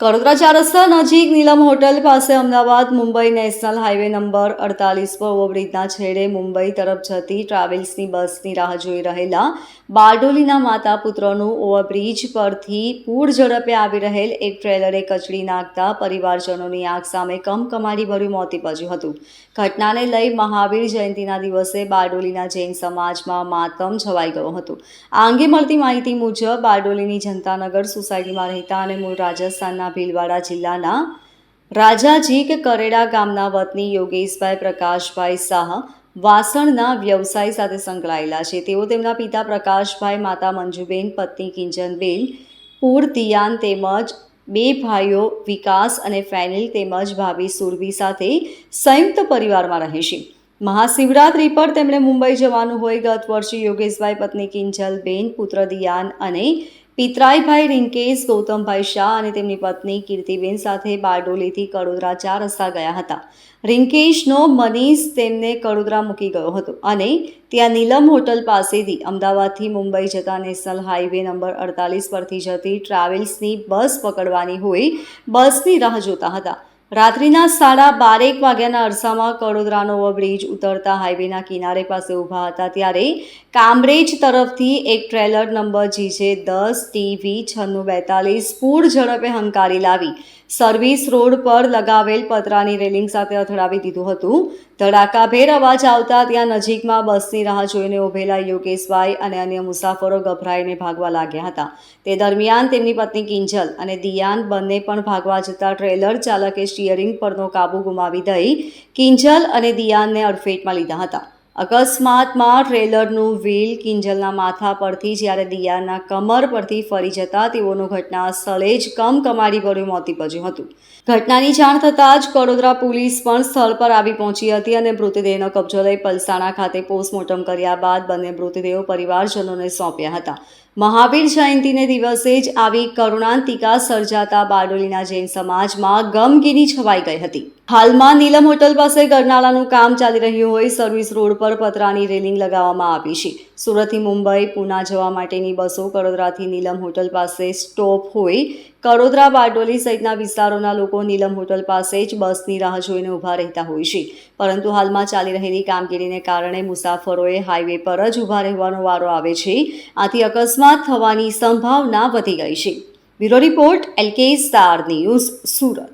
કડોદરા ચાર રસ્તા નજીક નીલમ હોટલ પાસે Ahmedabad Mumbai national highway number અડતાલીસ પર ઓવરબ્રિજના છેડે મુંબઈ તરફ જતી ટ્રાવેલ્સની બસની રાહ જોઈ રહેલા બારડોલીના માતા પુત્રનું ઓવરબ્રિજ પરથી પૂર ઝડપે આવી રહેલ એક ટ્રેલરે કચડી નાખતા પરિવારજનોની આંખ સામે કમકમાડી ભર્યું મોત નીપજ્યું હતું. ઘટનાને લઈ મહાવીર જયંતિના દિવસે બારડોલીના જૈન સમાજમાં માતમ છવાઈ ગયો હતો. આ અંગે મળતી માહિતી મુજબ બારડોલીની જનતાનગર સોસાયટીમાં રહેતા અને મૂળ રાજસ્થાનના ભીલવાડા જિલ્લાના રાજાજીક કરેડા ગામના વતની યોગેશભાઈ પ્રકાશભાઈ શાહ વાસણના વ્યવસાય સાથે સંકળાયેલા છે. તેઓ તેમના પિતા પ્રકાશભાઈ, માતા મંજુબેન, પત્ની કિંજનબેન, પૂર તિયાન તેમજ બે ભાઈઓ વિકાસ અને ફેનિલ તેમજ ભાભી સુરભી સાથે સંયુક્ત પરિવારમાં રહે છે. મહાશિવરાત્રી પર તેમણે મુંબઈ જવાનું હોય ગત વર્ષે યોગેશભાઈ, પત્ની કિંજલબેન, પુત્ર દિયાન અને પિતરાઈભાઈ રિંકેશ ગૌતમભાઈ શાહ અને તેમની પત્ની કીર્તિબેન સાથે બારડોલીથી કડોદરા ચાર રસ્તા ગયા હતા. રિંકેશનો મનીષ તેમને કડોદરા મૂકી ગયો હતો અને ત્યાં નીલમ હોટલ પાસેથી અમદાવાદથી મુંબઈ જતા નેશનલ હાઈવે નંબર અડતાલીસ પરથી જતી ટ્રાવેલ્સની બસ પકડવાની હોય બસની રાહ જોતા હતા. રાત્રિના સાડા બારેક વાગ્યાના અરસામાં કડોદરાનો ઓવરબ્રિજ ઉતરતા હાઈવેના કિનારે પાસે ઊભા હતા ત્યારે કામરેજ તરફથી એક ટ્રેલર નંબર જીજે દસ, ટીવી છન્નું બેતાલીસ પૂર ઝડપે હંકારી લાવી. સર્વિસ રોડ પર લગાવેલ પતરાની રેલિંગ સાથે અથડાવી દીધું હતું. ધડાકાભેર અવાજ આવતા ત્યાં નજીકમાં બસની રાહ જોઈને ઊભેલા યોગેશભાઈ અને અન્ય મુસાફરો ગભરાઈને ભાગવા લાગ્યા હતા. તે દરમિયાન તેમની પત્ની કિંજલ અને દિયાન બંને પણ ભાગવા જતા ટ્રેલર ચાલકે સ્ટિયરિંગ પરનો કાબુ ગુમાવી દઈ કિંજલ અને દિયાનને અડફેટમાં લીધા હતા. અકસ્માતમાં ટ્રેલરનું વ્હીલ કિંજલના માથા પરથી જ્યારે દિયાના કમર પરથી ફરી જતા તેઓનું ઘટના સ્થળે જ કમકમાડી ભર્યું મોત નીપજ્યું હતું. ઘટનાની જાણ થતાં જ કડોદરા પોલીસ પણ સ્થળ પર આવી પહોંચી હતી અને મૃતદેહનો કબજો લઈ પલસાણા ખાતે પોસ્ટમોર્ટમ કર્યા બાદ બંને મૃતદેહો પરિવારજનોને સોંપ્યા હતા. મહાવીર જયંતિને દિવસે જ આવી કરુણાંતિકા સર્જાતા બારડોલીના જૈન સમાજમાં ગમગીની છવાઈ ગઈ હતી. હાલમાં નીલમ હોટલ પાસે ગરનાળાનું કામ ચાલી રહ્યું હોય, સર્વિસ રોડ પર પતરાની રેલિંગ લગાવવામાં આવી છે. સુરતથી મુંબઈ, પુના જવા માટેની બસો કડોદરાથી નીલમ હોટલ પાસે સ્ટોપ હોય. કડોદરા, બારડોલી સહિતના વિસ્તારોના લોકો નીલમ હોટલ પાસે જ બસની રાહ જોઈને ઊભા રહેતા હોય છે. પરંતુ હાલમાં ચાલી રહેલી કામગીરીને કારણે મુસાફરોએ હાઈવે પર જ ઊભા રહેવાનો વારો આવે છે. આથી અકસ્માત થવાની સંભાવના વધી ગઈ છે. Bureau report, LK star news, Surat.